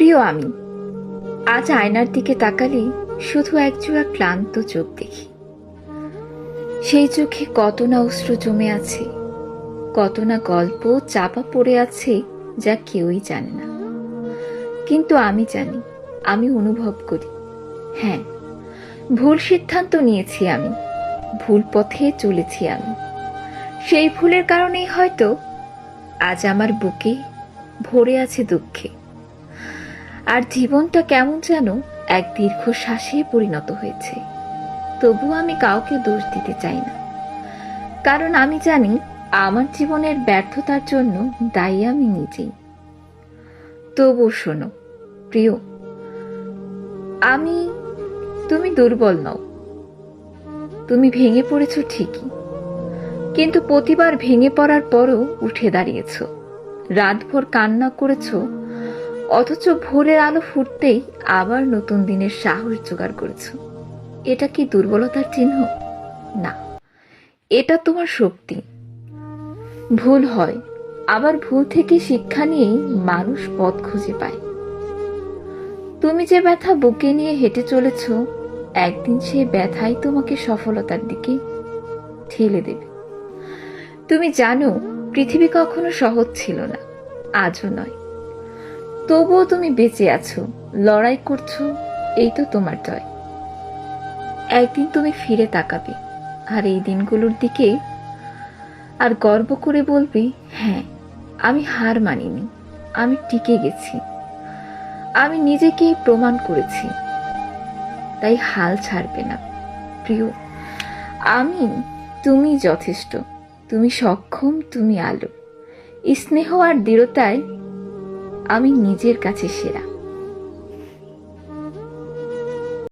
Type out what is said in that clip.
প্রিয় আমি, আজ আয়নার দিকে তাকালে শুধু একজোড়া ক্লান্ত চোখ দেখি। সেই চোখে কত না অস্ত্র জমে আছে, কত না গল্প চাপা পড়ে আছে যা কেউই জানে না। কিন্তু আমি জানি, আমি অনুভব করি। হ্যাঁ ভুল সিদ্ধান্ত নিয়েছি আমি, ভুল পথে চলেছি আমি। সেই ভুলের কারণেই হয়তো আজ আমার বুকে ভরে আছে দুঃখে। আর জীবনটা কেমন যেন এক দীর্ঘ শ্বাসে পরিণত হয়েছে। তবু আমি কাউকে দোষ দিতে চাই না। কারণ আমি জানি আমার জীবনের ব্যর্থতার জন্য দায়ী আমি নিজেই। তবু শোনো, প্রিয়, আমি, তুমি দুর্বল নও। তুমি ভেঙে পড়েছ ঠিকই, কিন্তু প্রতিবার ভেঙে পড়ার পরও উঠে দাঁড়িয়েছ। রাতভর কান্না করেছ অথচ ভোরের আলো ফুটতেই আবার নতুন দিনের সাহস জোগাড় করেছ। এটা কি দুর্বলতার চিহ্ন? না, এটা তোমার শক্তি। ভুল হয়, আবার ভুল থেকে শিক্ষা নিয়েই মানুষ পথ খুঁজে পায়। তুমি যে ব্যথা বুকে নিয়ে হেঁটে চলেছ, একদিন সেই ব্যথাই তোমাকে সফলতার দিকে ঠেলে দেবে। তুমি জানো, পৃথিবী কখনো সহজ ছিল না, আজও নয়। তবুও তুমি বেঁচে আছো, লড়াই করছ, এই তো তোমার জয়। একদিন তুমি ফিরে তাকাবে, আর এই দিনগুলোর দিকে আর গর্ব করে বলবে হ্যাঁ আমি হার মানিনি, আমি টিকে গেছি, আমি নিজেকেই প্রমাণ করেছি, তাই হাল ছাড়বে না। প্রিয়, আমি, তুমি যথেষ্ট, তুমি সক্ষম, তুমি আলো। স্নেহ আর দৃঢ়তায় আমি নিজের কাছে সেরা।